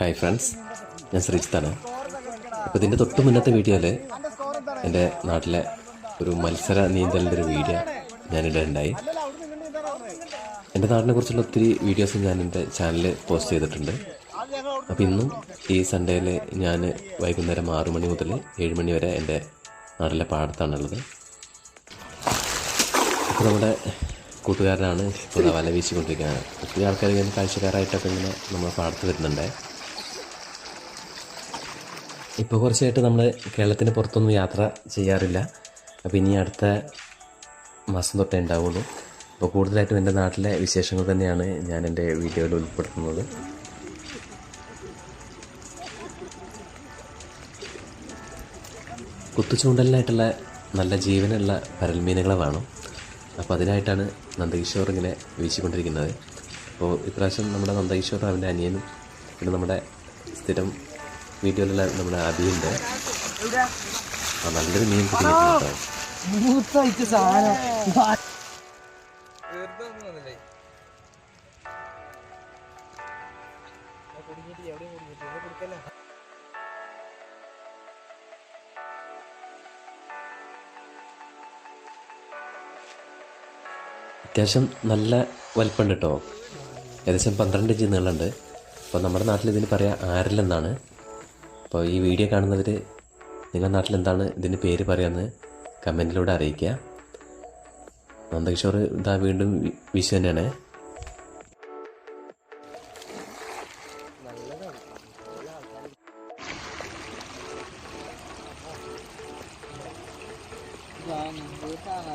Hi friends ഞാൻ ശ്രീജിത്താണ്. അപ്പോൾ ഇതിന്റെ തൊട്ട് മുന്നത്തെ വീഡിയോയിൽ എന്റെ നാട്ടിലെ ഒരു മത്സര നീന്തലിന്റെ ഒരു വീഡിയോ ഞാനിടുണ്ടായി. എന്റെ നാടിനെ കുറിച്ചുള്ള ഒത്തിരി വീഡിയോസ് ഞാൻ എന്റെ ചാനലിൽ പോസ്റ്റ് ചെയ്തിട്ടുണ്ട്. അപ്പോൾ ഇന്നും ഈ സൺഡേയിൽ ഞാൻ വൈകുന്നേരം ആറു മണി മുതൽ ഏഴ് മണി വരെ എന്റെ നാട്ടിലെ പാടത്താണുള്ളത്. അപ്പോൾ നമ്മുടെ കൂട്ടുകാരനാണ് ഇപ്പോൾ വല വീശിക്കൊണ്ടിരിക്കുന്നത് ഒത്തിരി ആൾക്കാർ ഇങ്ങനെ കാഴ്ചക്കാരായിട്ടൊക്കെ ഇങ്ങനെ നമ്മൾ പാടത്ത് വരുന്നുണ്ട്. ഇപ്പോൾ കുറച്ചായിട്ട് നമ്മൾ കേരളത്തിന്റെ പുറത്തൊന്നും യാത്ര ചെയ്യാറില്ല. അപ്പോൾ ഇനി അടുത്ത മാസം തൊട്ടേ ഉണ്ടാവുള്ളൂ. അപ്പോൾ കൂടുതലായിട്ടും എന്റെ നാട്ടിലെ വിശേഷങ്ങൾ തന്നെയാണ് ഞാൻ എന്റെ വീഡിയോയിൽ ഉൾപ്പെടുത്തുന്നത്. കുത്തുചൂണ്ടലിനായിട്ടുള്ള നല്ല ജീവനുള്ള പരൽമീനുകളെ വേണം. അപ്പോൾ അതിനായിട്ടാണ് നന്ദകിഷോർ ഇങ്ങനെ വീശിക്കൊണ്ടിരിക്കുന്നത്. അപ്പോൾ ഇപ്രാവശ്യം നമ്മുടെ നന്ദകിഷോർ അവന്റെ അനിയനും പിന്നെ നമ്മുടെ സ്ഥിരം വീഡിയോയിലുള്ള നമ്മുടെ അബിയുണ്ട്. ആ നല്ലൊരു മീൻ കിട്ടിയിട്ടുണ്ട് അത്യാവശ്യം നല്ല വലിപ്പമുണ്ട് കേട്ടോ. ഏകദേശം പന്ത്രണ്ട് ഇഞ്ച് നീളമുണ്ട്. അപ്പോൾ നമ്മുടെ നാട്ടിൽ ഇതിന് പറയാം ആരലെന്നാണ് അപ്പോൾ ഈ വീഡിയോ കാണുന്നവർ നിങ്ങളുടെ നാട്ടിൽ എന്താണ് ഇതിന് പേര് പറയാമെന്ന് കമന്റിലൂടെ അറിയിക്കുക. നന്ദകിഷോർ ഇതാ വീണ്ടും വി- വീശു തന്നെയാണ്. ആണ്ടിട്ടാളാ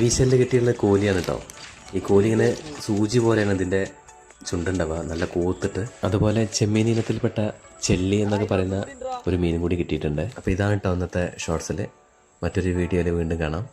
വീശലിൽ കിട്ടിയുള്ള കോലിയാണ് കേട്ടോ ഈ കോലി ഇങ്ങനെ സൂചി പോലെയാണ് ഇതിന്റെ ചുണ്ടുണ്ടാവുക നല്ല കൂത്തിട്ട് അതുപോലെ ചെമ്മീൻ ഇനത്തിൽപ്പെട്ട ചെല്ലി എന്നൊക്കെ പറയുന്ന ഒരു മീനും കൂടി കിട്ടിയിട്ടുണ്ട്. അപ്പോൾ ഇതാണ് കേട്ടോ ഇന്നത്തെ ഷോർട്സിൽ മറ്റൊരു വീഡിയോയിൽ വീണ്ടും കാണാം.